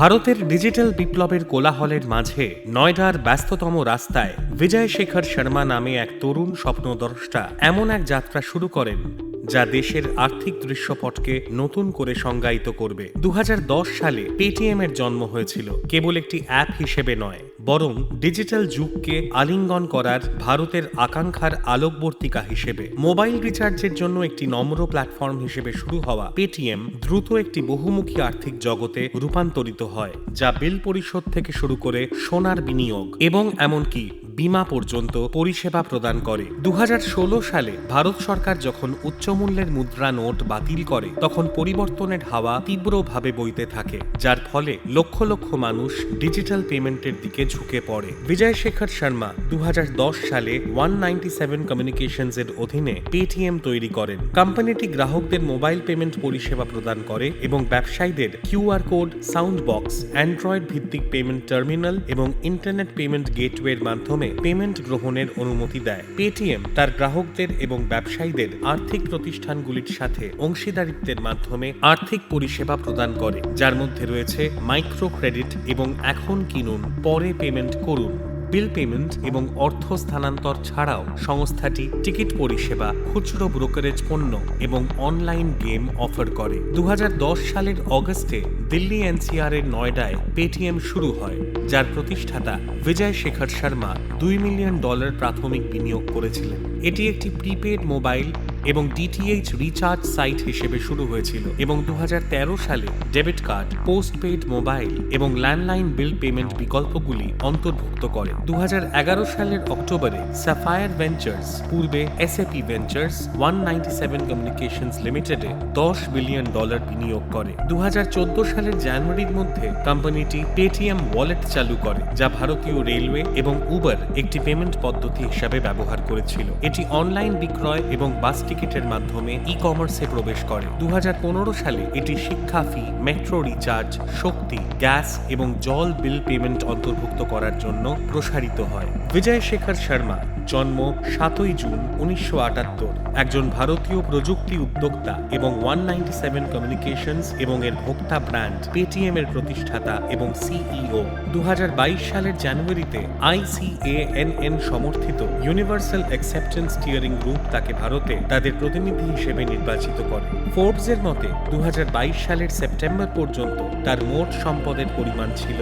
ভারতের ডিজিটাল বিপ্লবের কোলাহলের মাঝে নয়ডার ব্যস্ততম রাস্তায় বিজয় শেখর শর্মা নামে এক তরুণ স্বপ্নদ্রষ্টা এমন এক যাত্রা শুরু করেন, যা দেশের আর্থিক দৃশ্যপটকে নতুন করে সংজ্ঞায়িত করবে। দু হাজার দশ সালে পেটিএম এর জন্ম হয়েছিল, কেবল একটি অ্যাপ হিসেবে নয়। বরং ডিজিটাল যুগকে আলিঙ্গন করার ভারতের আকাঙ্ক্ষার আলোকবর্তিকা হিসেবে মোবাইল রিচার্জের জন্য একটি নম্র প্ল্যাটফর্ম হিসেবে শুরু হওয়া পেটিএম দ্রুত একটি বহুমুখী আর্থিক জগতে রূপান্তরিত হয়, যা বিল পরিশোধ থেকে শুরু করে সোনার বিনিয়োগ এবং এমনকি বিমা পর্যন্ত পরিষেবা প্রদান করে। দু হাজার ষোলো সালে ভারত সরকার যখন উচ্চমূল্যের মুদ্রা নোট বাতিল করে, তখন পরিবর্তনের হাওয়া তীব্রভাবে বইতে থাকে, যার ফলে লক্ষ লক্ষ মানুষ ডিজিটাল পেমেন্টের দিকে ঝুঁকে পড়ে। বিজয় শেখর শর্মা দু সালে ওয়ান নাইনটি সেভেন কমিউনিকেশনস এর অধীনে পেটিএম তৈরি করেন। কোম্পানিটি গ্রাহকদের মোবাইল পেমেন্ট পরিষেবা প্রদান করে এবং ব্যবসায়ীদের QR code, sound box, android ভিত্তিক পেমেন্ট টার্মিনাল এবং ইন্টারনেট পেমেন্ট গেটওয়ের মাধ্যমে পেমেন্ট গ্রহণের অনুমতি দেয়। পেটিএম তার গ্রাহকদের এবং ব্যবসায়ীদের আর্থিক প্রতিষ্ঠানগুলির সাথে অংশীদারিত্বের মাধ্যমে আর্থিক পরিষেবা প্রদান করে। যার মধ্যে রয়েছে মাইক্রো ক্রেডিট এবং এখন কিনুন, পরে পেমেন্ট করুন। বিল পেমেন্ট এবং অর্থ স্থানান্তর ছাড়াও সংস্থাটি টিকিট পরিষেবা, খুচরো ব্রোকারেজ পণ্য এবং অনলাইন গেম অফার করে। দু হাজার দশ সালের অগস্টে দিল্লি এনসিআর এর নয়ডায় পেটিএম শুরু হয়, যার প্রতিষ্ঠাতা বিজয় শেখর শর্মা দুই মিলিয়ন ডলার প্রাথমিক বিনিয়োগ করেছিলেন। এটি একটি প্রিপেড মোবাইল এবং ডিটিএইচ রিচার্জ সাইট হিসেবে শুরু হয়েছিল এবং দুহাজার তেরো সালে ডেবিট কার্ড পোস্টপেড মোবাইল এবং ল্যান্ডলাইন বিল পেমেন্ট বিকল্পগুলি অন্তর্ভুক্ত করে। দুহাজার এগারো সালের অক্টোবরে সাফায়ার ভেঞ্চার্স পূর্বে এসএপি ভেঞ্চার্স ওয়ান কমিউনিকেশনস লিমিটেডে দশ বিলিয়ন ডলার বিনিয়োগ করে। দু হাজার চোদ্দ সালের জানুয়ারির মধ্যে কোম্পানিটি পেটিএম ওয়ালেট চালু করে, যা ভারতীয় রেলওয়ে এবং উবার একটি পেমেন্ট পদ্ধতি হিসাবে ব্যবহার করেছিল। এটি অনলাইন বিক্রয় এবং বাস টিকিটের মাধ্যমে ই কমার্সে প্রবেশ করে। দু সালে এটি শিক্ষা ফি মেট্রো রিচার্জ শক্তি গ্যাস এবং জল বিল পেমেন্ট অন্তর্ভুক্ত করার জন্য প্রসারিত হয়। বিজয় শেখর শর্মা, জন্ম সাতই জুন উনিশশো আটাত্তর। একজন ভারতীয় প্রযুক্তি উদ্যোক্তা এবং ওয়ান নাইনটি সেভেন কমিউনিকেশনস এবং এর ভোক্তা ব্র্যান্ড পেটিএম এর প্রতিষ্ঠাতা এবং সিইও দু হাজার বাইশ সালের জানুয়ারিতে আইসিএএনএন সমর্থিত ইউনিভার্সাল অ্যাকসেপ্টেন্স স্টিয়ারিং গ্রুপ তাকে ভারতে তাদের প্রতিনিধি হিসেবে নির্বাচিত করে। ফোর্বসের মতে দু হাজার বাইশ সালের সেপ্টেম্বর পর্যন্ত তার মোট সম্পদের পরিমাণ ছিল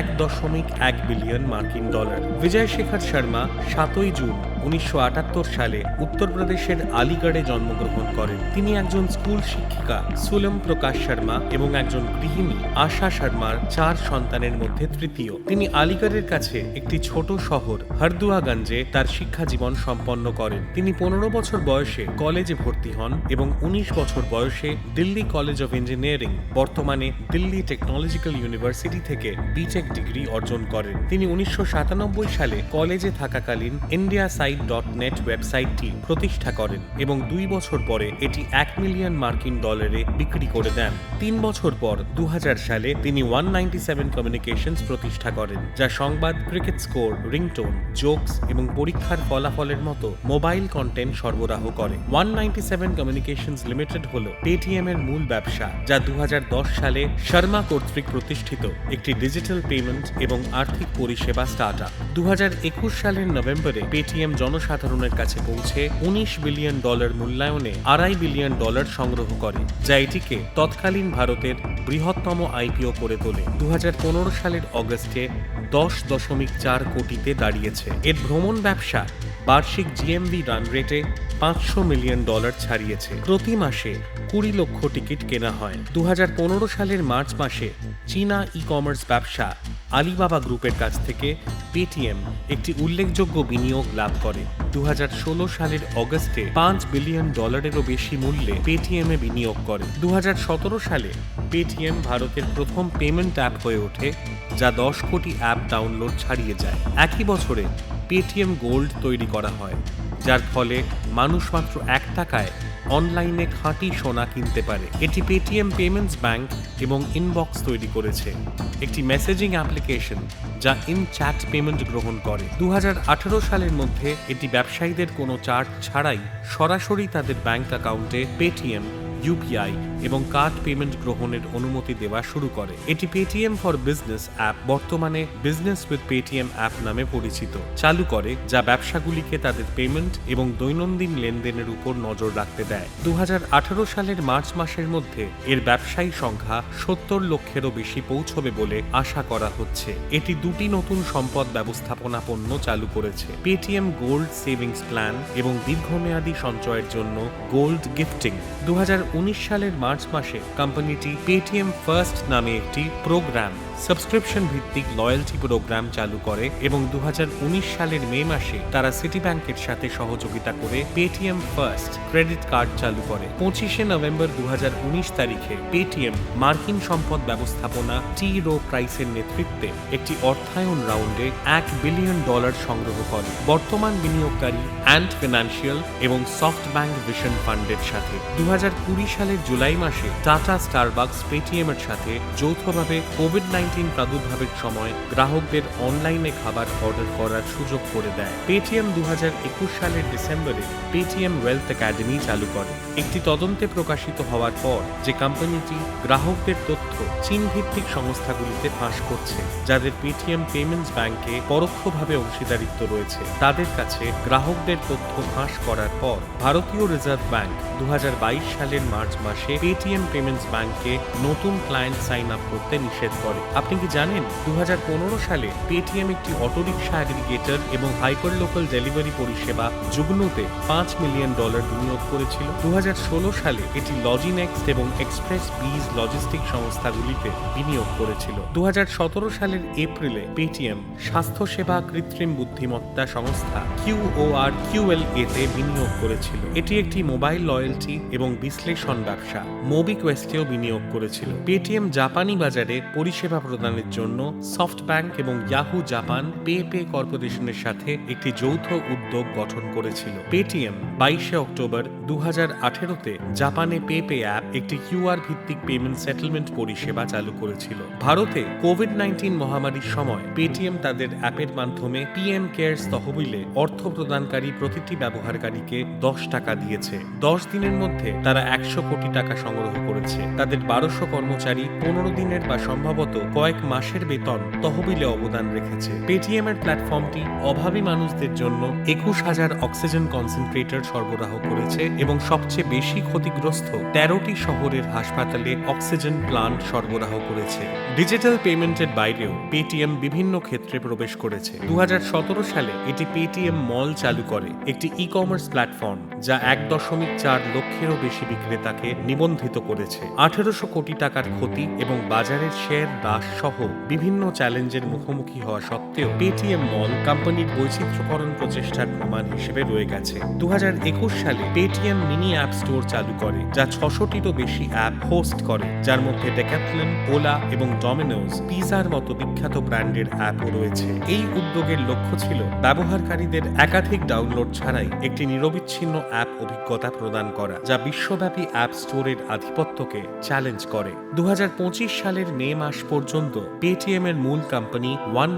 এক দশমিক এক বিলিয়ন মার্কিন ডলার। বিজয় শেখর শর্মা, সাতই জুন উনিশশো আটাত্তর সালে উত্তরপ্রদেশের আলিগড়ে জন্মগ্রহণ করেন। তিনি একজন স্কুল শিক্ষিকা সুলম প্রকাশ শর্মা এবং একজন গৃহিণী আশা শর্মার চার সন্তানের মধ্যে তৃতীয়। তিনি আলিগড়ের কাছে একটি ছোট শহর হরদুয়াগঞ্জে তার শিক্ষা জীবন সম্পন্ন করেন। তিনি পনেরো বছর বয়সে কলেজে ভর্তি হন এবং উনিশ বছর বয়সে দিল্লি কলেজ অফ ইঞ্জিনিয়ারিং, বর্তমানে দিল্লি টেকনোলজিক্যাল ইউনিভার্সিটি থেকে বিটেক ডিগ্রি অর্জন করেন। তিনি উনিশশো সাতানব্বই সালে কলেজে থাকাকালীন ইন্ডিয়া ডট নেট ওয়েবসাইটটি প্রতিষ্ঠা করেন এবং দুই বছর পরে এটি এক মিলিয়ন মার্কিন ডলারে বিক্রি করে দেন। তিন বছর পর দু সালে তিনি ওয়ান নাইনটি সেভেন কমিউনিকেশনস প্রতিষ্ঠা করেন, যা সংবাদ, ক্রিকেট স্কোর, রিংটোন, জোকস এবং পরীক্ষার ফলাফলের মতো মোবাইল কন্টেন্ট সরবরাহ করে। One ninety seven communications limited হল পেটিএম এর মূল ব্যবসা, যা দুহাজার দশ সালে শর্মা কর্তৃক প্রতিষ্ঠিত একটি ডিজিটাল পেমেন্ট এবং আর্থিক পরিষেবা স্টার্ট আপ সালের নভেম্বরে পেটিএম জনসাধারণের কাছে পৌঁছে উনিশ বিলিয়ন ডলার মূল্যায়নে আড়াই বিলিয়ন ডলার সংগ্রহ করে, যা এটিকে তৎকালীন ভারতের বৃহত্তম আইপিও করে তোলে। দু হাজার পনেরো সালের অগস্টে দশ দশমিক চার কোটিতে দাঁড়িয়েছে। এর ভ্রমণ ব্যবসা বার্ষিক জিএমবি রান রেটে পাঁচশো মিলিয়ন ডলার ছাড়িয়েছে। প্রতি মাসে কুড়ি লক্ষ টিকিট কেনা হয়। দুহাজার পনেরো সালের মার্চ মাসে চীনা ই কমার্স ব্যবসা আলিবাবা গ্রুপের কাছ থেকে পেটিএম একটি উল্লেখযোগ্য বিনিয়োগ লাভ করে। দুহাজার ষোলো সালের অগস্টে পাঁচ বিলিয়ন ডলারেরও বেশি মূল্যে পেটিএমে বিনিয়োগ করে। দু হাজার সতেরো সালে পেটিএম ভারতের প্রথম পেমেন্ট অ্যাপ হয়ে ওঠে, যা দশ কোটি অ্যাপ ডাউনলোড ছাড়িয়ে যায়। একই বছরে পেটিএম গোল্ড তৈরি করা হয়, যার ফলে মানুষ মাত্র এক টাকায় অনলাইনে খাঁটি সোনা কিনতে পারে। এটি পেটিএম পেমেন্টস ব্যাংক এবং ইনবক্স তৈরি করেছে। একটি মেসেজিং অ্যাপ্লিকেশন যা ইন চ্যাট পেমেন্ট গ্রহণ করে। দু হাজার আঠারো সালের মধ্যে এটি ব্যবসায়ীদের কোনো চার্জ ছাড়াই সরাসরি তাদের ব্যাংক অ্যাকাউন্টে পেটিএম ইউপিআই এবং কার্ড পেমেন্ট গ্রহণের অনুমতি দেওয়া শুরু করে। এটি পেটিএম ফর বিজনেস অ্যাপ বর্তমানে বিজনেস উইথ পেটিএম অ্যাপ নামে পরিচিত। চালু করে, যা ব্যবসাগুলিকে তাদের পেমেন্ট এবং দৈনন্দিন লেনদেনের উপর নজর রাখতে দেয়। দুহাজার আঠারো সালের মার্চ মাসের মধ্যে এর ব্যবসায়ী সংখ্যা সত্তর লক্ষেরও বেশি পৌঁছবে বলে আশা করা হচ্ছে। এটি দুটি নতুন সম্পদ ব্যবস্থাপনা পণ্য চালু করেছে। পেটিএম গোল্ড সেভিংস প্ল্যান এবং দীর্ঘমেয়াদী সঞ্চয়ের জন্য গোল্ড গিফটিং দু হাজার সালের মার্চ মাসে কোম্পানিটি পেটিএম ফার্স্ট নামে একটি প্রোগ্রাম। সাবস্ক্রিপশন ভিত্তিক লয়্যালটি প্রোগ্রাম চালু করে এবং দুহাজার উনিশ সালের মে মাসে তারা সিটি ব্যাংকের সাথে সহযোগিতা করে পেটিএম ফার্স্ট ক্রেডিট কার্ড চালু করে। পঁচিশে নভেম্বর দুহাজার উনিশ তারিখে পেটিএম মার্কিন সম্পদ ব্যবস্থাপনা টি রো প্রাইসের নেতৃত্বে একটি অর্থায়ন রাউন্ডে এক বিলিয়ন ডলার সংগ্রহ করে। বর্তমান বিনিয়োগকারী অ্যান্ড ফিনান্সিয়াল এবং সফট ব্যাংক ভিশন ফান্ডের সাথে। দু হাজার কুড়ি সালের জুলাই মাসে টাটা স্টারবাকস পেটিএমের সাথে যৌথভাবে কোভিড নাইন্টিন প্রাদুর্ভাবের সময় গ্রাহকদের অনলাইনে খাবার অর্ডার করার সুযোগ করে দেয়। পেটিএম দু হাজার একুশ সালের ডিসেম্বরে পেটিএম ওয়েলথ একাডেমি চালু করে। একটি তদন্তে প্রকাশিত হওয়ার পর যে কোম্পানিটি গ্রাহকদের তথ্য চীন ভিত্তিক সংস্থাগুলিতে ফাঁস করছে, যাদের পেটিএম পেমেন্টস ব্যাংকে পরোক্ষভাবে অংশীদারিত্ব রয়েছে, তাদের কাছে গ্রাহকদের তথ্য ফাঁস করার পর ভারতীয় রিজার্ভ ব্যাংক দু হাজার বাইশ সালের মার্চ মাসে পেটিএম পেমেন্টস ব্যাংকে নতুন ক্লায়েন্ট সাইন আপ করতে নিষেধ করে। আপনি কি জানেন দু হাজার পনেরো সালে পেটিএম একটি অটোরিকশা অ্যাগ্রিগেটর এবং হাইপার লোকাল ডেলিভারি পরিষেবা যুগ্নতে পাঁচ মিলিয়ন ডলার বিনিয়োগ করেছিল। দু হাজার ষোলো সালে এটি লজিনেক্স এবং এক্সপ্রেস বিজ লজিস্টিক সংস্থাগুলিতে বিনিয়োগ করেছিল। দুহাজার সতেরো সালের এপ্রিলে পেটিএম স্বাস্থ্যসেবা কৃত্রিম বুদ্ধিমত্তা সংস্থা কিউওআর কিউএল এতে বিনিয়োগ করেছিল। এটি একটি মোবাইল লয়্যালটি এবং বিশ্লেষণ ব্যবসা। মোবিকোয়েস্টেও বিনিয়োগ করেছিল। পেটিএম জাপানি বাজারে পরিষেবা প্রদানের জন্য সফট ব্যাংক এবং ইয়াহু জাপান পে পে কর্পোরেশনের সাথে একটি যৌথ উদ্যোগ গঠন করেছিল। পেটিএম বাইশে অক্টোবর দু আঠেরোতে জাপানে পে পে অ্যাপ একটি কিউআর ভিত্তিক পেমেন্ট সেটেলমেন্ট পরিষেবা চালু করেছিল। ভারতে কোভিড নাইন্টিন মহামারীর সময় পেটিএম তাদের অ্যাপের মাধ্যমে পিএম কেয়ার্স তহবিলে অর্থ প্রদানকারী প্রতিটি ব্যবহারকারীকে দশ টাকা দিয়েছে। দশ দিনের মধ্যে তারা একশো কোটি টাকা সংগ্রহ করেছে। তাদের বারোশো কর্মচারী পনেরো দিনের বা সম্ভবত কয়েক মাসের বেতন তহবিলে অবদান রেখেছে। পেটিএম এর প্ল্যাটফর্মটি অভাবী মানুষদের জন্য একুশ হাজার অক্সিজেন কনসেন্ট্রেটর সরবরাহ করেছে এবং সবচেয়ে বেশি ক্ষতিগ্রস্ত তেরোটি শহরের হাসপাতালে অক্সিজেন প্লান্ট সরবরাহ করেছে। ডিজিটাল পেমেন্টের বাইরেও পেটিএম বিভিন্ন ক্ষেত্রে প্রবেশ করেছে। দু হাজার সতেরো সালে এটি পেটিএম মল চালু করে, একটি ই কমার্স প্ল্যাটফর্ম যা এক দশমিক চার লক্ষেরও বেশি বিক্রেতাকে নিবন্ধিত করেছে। আঠেরোশো কোটি টাকার ক্ষতি এবং বাজারের শেয়ার হ্রাস সহ বিভিন্ন চ্যালেঞ্জের মুখোমুখি হওয়া সত্ত্বেও পেটিএম মল কোম্পানির বৈচিত্র্যকরণ প্রচেষ্টার প্রমাণ হিসেবে রয়ে গেছে। দুহাজার একুশ সালে পেটিএম মিনি অ্যাপ স্টোর চালু করে, যা ছশোটিরও বেশি অ্যাপ হোস্ট করে, যার মধ্যে ডেকাথলন ওলা এবং ডমিনোজ পিজার মতো বিখ্যাত ব্র্যান্ডের অ্যাপও রয়েছে। এই উদ্যোগের লক্ষ্য ছিল ব্যবহারকারীদের একাধিক ডাউনলোড ছাড়াই একটি নিরবিচ্ছিন্ন অ্যাপ অভিজ্ঞতা প্রদান করা, যা বিশ্বব্যাপী অ্যাপ স্টোরের আধিপত্যকে চ্যালেঞ্জ করে। দু হাজার পঁচিশ সালের মে মাস পর্যন্ত পেটিএম এর মূল কোম্পানি ওয়ান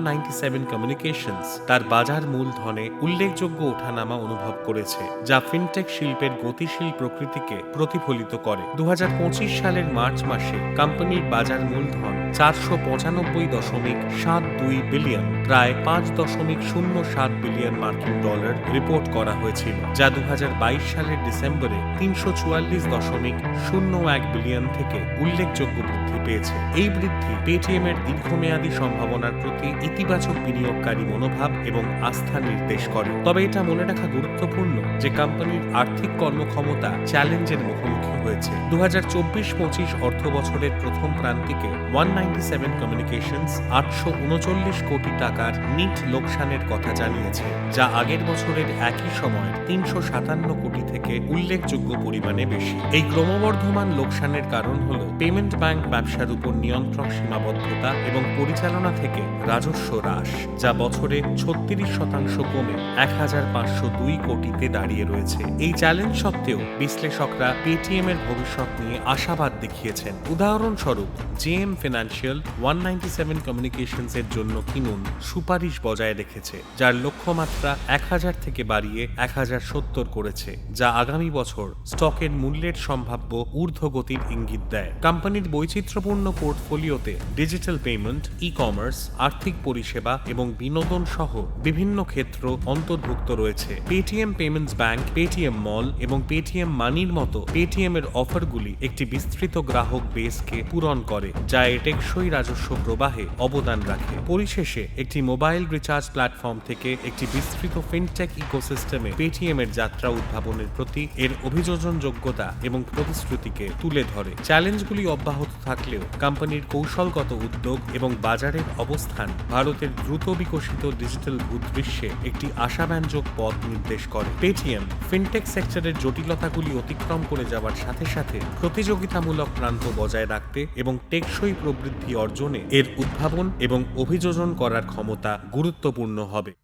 কমিউনিকেশনস তার বাজার মূলধনে উল্লেখযোগ্য ওঠানামা অনুভব করেছে, যা ফিনটেক শিল্পের গতিশীল প্রকৃতিকে প্রতিফলিত করে। দু হাজার পঁচিশ সালের মার্চ মাসে কোম্পানির বাজার মূলধন চারশো পঁচানব্বই দশমিক সাত দুই বিলিয়ন প্রায় পাঁচ দশমিক শূন্য সাত বিলিয়ন মার্কিন ডলার রিপোর্ট করা হয়েছিল, যা দুই হাজার বাইশ সালের ডিসেম্বরে তিনশো চুয়াল্লিশ দশমিক শূন্য এক বিলিয়ন থেকে উল্লেখযোগ্য বৃদ্ধি পেয়েছে। এই বৃদ্ধি পেটিএম এর দীর্ঘমেয়াদী সম্ভাবনার প্রতি ইতিবাচক বিনিয়োগকারী মনোভাব এবং আস্থা নির্দেশ করে। তবে এটা মনে রাখা গুরুত্বপূর্ণ যে কোম্পানির আর্থিক কর্মক্ষমতা চ্যালেঞ্জের মুখোমুখি হয়েছে। দু হাজার চব্বিশ পঁচিশ অর্থ বছরের প্রথম প্রান্তিকে ওয়ান নাইনটি সেভেন কমিউনিকেশনস আটশো উনচল্লিশ কোটি টাকার নিট লোকসানের কথা জানিয়েছে, যা আগের বছরের একই সময় তিনশো সাতান্ন কোটি থেকে উল্লেখযোগ্য পরিমাণে বেশি। এই ক্রমবর্ধমান লোকসানের কারণ হল পেমেন্ট ব্যাংক ব্যবসার উপর নিয়ন্ত্রণ সীমাবদ্ধতা এবং পরিচালনা থেকে রাজস্ব হ্রাস, যা বছরে ছত্রিশ শতাংশ কমে এক হাজার পাঁচশো দুই কোটিতে দাঁড়িয়ে রয়েছে। এই চ্যালেঞ্জ সত্ত্বেও বিশ্লেষকরা পেটিএম এর ভবিষ্যৎ নিয়ে আশাবাদ দেখিয়েছেন। উদাহরণস্বরূপ, JM financial, one ninety seven communications এর জন্য কিনুন সুপারিশ বজায় রেখেছে, যার লক্ষ্যমাত্রা এক হাজার থেকে বাড়িয়ে এক হাজার সত্তর করেছে, যা আগামী বছর স্টকের মূল্যের সম্ভাব্য ঊর্ধ্বগতির ইঙ্গিত দেয়। কোম্পানির বৈচিত্র্যপূর্ণ পোর্টফোলিওতে ডিজিটাল পেমেন্ট ই কমার্স আর্থিক পরিষেবা এবং বিনোদন সহ বিভিন্ন ক্ষেত্র অন্তর্ভুক্ত রয়েছে। Paytm payments bank Paytm mall এবং পেটিএম মানির মতো পেটিএম এর অফারগুলি একটি বিস্তৃত গ্রাহক বেসকে পূরণ করে, যা এর টেকসই রাজস্ব প্রবাহে অবদান রাখে। পরিশেষে একটি মোবাইল রিচার্জ প্ল্যাটফর্ম থেকে একটি বিস্তৃত ফিনটেক ইকোসিস্টেমে পেটিএম এর যাত্রা উদ্ভাবনের প্রতি এর অভিযোজন যোগ্যতা এবং প্রতিশ্রুতিকে তুলে ধরে। চ্যালেঞ্জগুলি অব্যাহত থাকলেও কোম্পানির কৌশলগত উদ্যোগ এবং বাজারের অবস্থান ভারতের দ্রুত বিকশিত ডিজিটাল ভূদৃশ্যে একটি আশাব্যঞ্জক পথ নির্দেশ করে। পেটিএম ফিনটেক সেক্টরের জটিলতাগুলি অতিক্রম করে যাওয়ার সাথে সাথে প্রতিযোগিতামূলক প্রান্ত বজায় রাখতে এবং টেকসই প্রবৃদ্ধি অর্জনে এর উদ্ভাবন এবং অভিযোজন করার ক্ষমতা গুরুত্বপূর্ণ হবে।